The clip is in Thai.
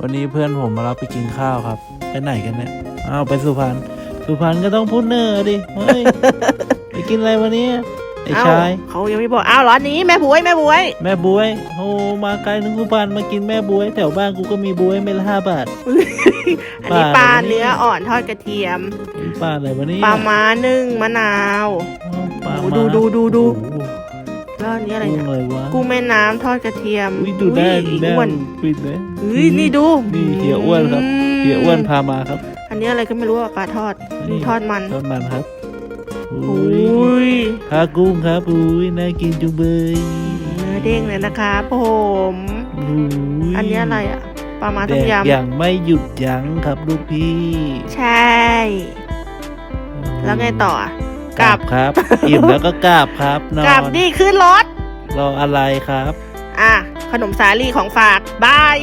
วันนี้เพื่อนผมมารับไปกินข้าวครับ ไปไหนกันเนี่ยอ้าวไปสุพรรณสุพรรณก็ต้องพูดเนอร์ดิเฮ้ยไปกินอะไรวันนี้ไอ้เอ้าชายเขายังไม่บอกอ้าวร้านนี้แม่บวยแม่บวย แม่บวยโอ้มาไกลถึงสุพรรณมากินแม่บวย แถวบ้านกูก็มีบวยเม็ดละห้าบาท อันนี้ปปลาลาอะไรวะเนี่ยเนื้ออ่อนทอดกระเทียมนี่ปลาอะไรวะเนี่ยปลาม้านึ่งมะนาวอ้าวปลาโอ้มาดูดูดูดูโอ้โหแล้วอันนี้อะไรกุ้งเนี่ยอะไรวะกุ้งแม่น้ำทอดกระเทียมอุ้ยดูได้อุ้ยได้อ้วนปิดเลยเฮ้ยนี่ดูนี่เฮียอ้วนครับมเฮียอ้วนพามาครับอันนี้อะไรก็ไม่รู้อะปลาทอด นี่ทอดมันทอดมันครับโออุ้ย้ยพากุ้งครับอุ้ยน่ากินจุงเบยเนื้อเด้งเลยนะคะผมอุ้ยอันนี้อะไรอะปลาม้าแดต้มกยอย่างไม่หยุดยั้งครับลูกพี่ำใช่ แล้วไงต่ออะ กราบครับอิ่มแล้วก็กราบครับนอนกลับดีขึ้นรถรออะไรครับ อะ ขนมสาลี่ของฝาก บาย